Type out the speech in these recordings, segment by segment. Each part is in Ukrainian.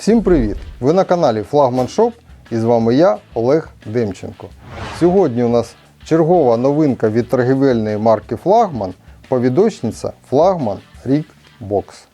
Всім привіт! Ви на каналі Флагман Шоп і з вами я, Олег Демченко. Сьогодні у нас чергова новинка від торгівельної марки Флагман повідочниця Флагман Рік Бокс.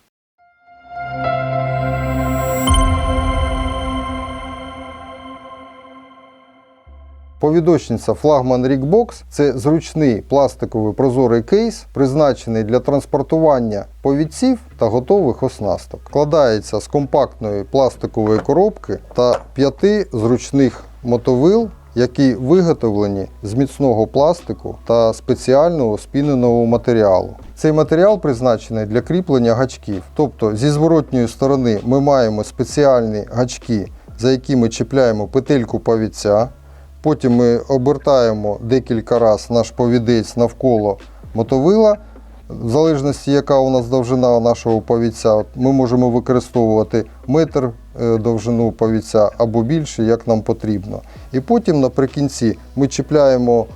Повідочниця Флагман Рікбокс це зручний пластиковий прозорий кейс, призначений для транспортування повідців та готових оснасток. Складається з компактної пластикової коробки та п'яти зручних мотовил, які виготовлені з міцного пластику та спеціального спіненого матеріалу. Цей матеріал призначений для кріплення гачків. Тобто зі зворотньої сторони ми маємо спеціальні гачки, за якими чіпляємо петельку повідця. Потім ми обертаємо декілька разів наш повідець навколо мотовила. В залежності, яка у нас довжина нашого повідця, ми можемо використовувати метр е, довжину повідця або більше, як нам потрібно. І потім наприкінці ми чіпляємо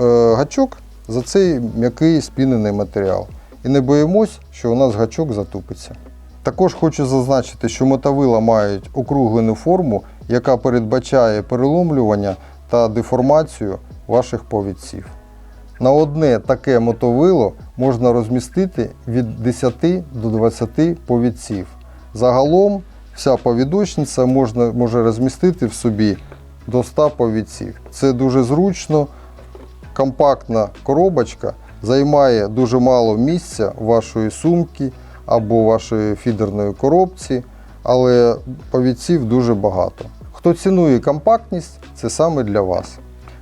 е, гачок за цей м'який спінений матеріал. І не боїмось, що у нас гачок затупиться. Також хочу зазначити, що мотовила мають округлену форму, яка передбачає переломлювання та деформацію ваших повідців. На одне таке мотовило можна розмістити від 10 до 20 повідців. Загалом вся повідочниця можна, може розмістити в собі до 100 повідців. Це дуже зручно, компактна коробочка займає дуже мало місця вашої сумки або вашої фідерної коробці, але повідців дуже багато. Хто цінує компактність, це саме для вас.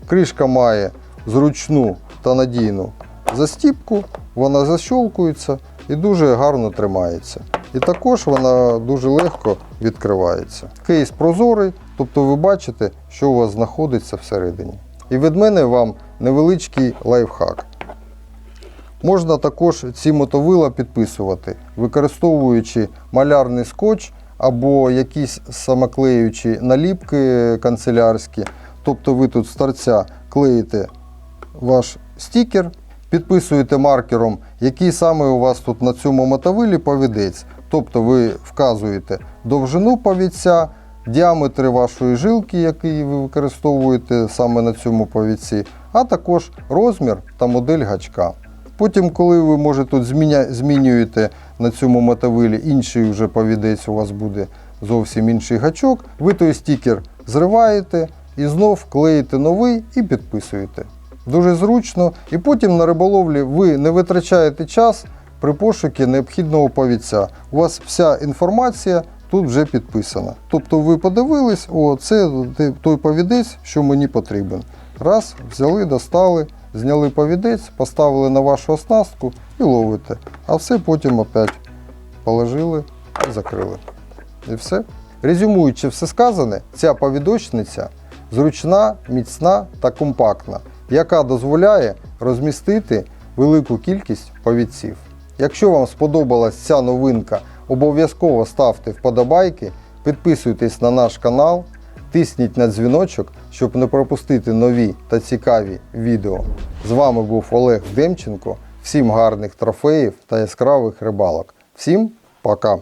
Кришка має зручну та надійну застіпку, вона защолкується і дуже гарно тримається. І також вона дуже легко відкривається. Кейс прозорий, тобто ви бачите, що у вас знаходиться всередині. І від мене вам невеличкий лайфхак. Можна також ці мотовила підписувати, використовуючи малярний скотч або якісь самоклеючі наліпки канцелярські. Тобто ви тут з торця клеїте ваш стікер, підписуєте маркером, який саме у вас тут на цьому мотовилі повідець. Тобто ви вказуєте довжину повідця, діаметри вашої жилки, який ви використовуєте саме на цьому повідці, а також розмір та модель гачка. Потім, коли ви може тут змінюєте на цьому мотовилі інший вже повідець, у вас буде зовсім інший гачок, ви той стікер зриваєте і знов клеїте новий і підписуєте. Дуже зручно. І потім на риболовлі ви не витрачаєте час при пошукі необхідного повідця. У вас вся інформація тут вже підписана. Тобто ви подивились, о, це той повідець, що мені потрібен. Раз, взяли, достали, зняли повідець, поставили на вашу оснастку і ловите. А все потім опять положили і закрили. І все. Резюмуючи все сказане, ця повідочниця зручна, міцна та компактна, яка дозволяє розмістити велику кількість повідців. Якщо вам сподобалась ця новинка, обов'язково ставте вподобайки, підписуйтесь на наш канал, тисніть на дзвіночок, щоб не пропустити нові та цікаві відео. З вами був Олег Демченко. Всім гарних трофеїв та яскравих рибалок. Всім пока!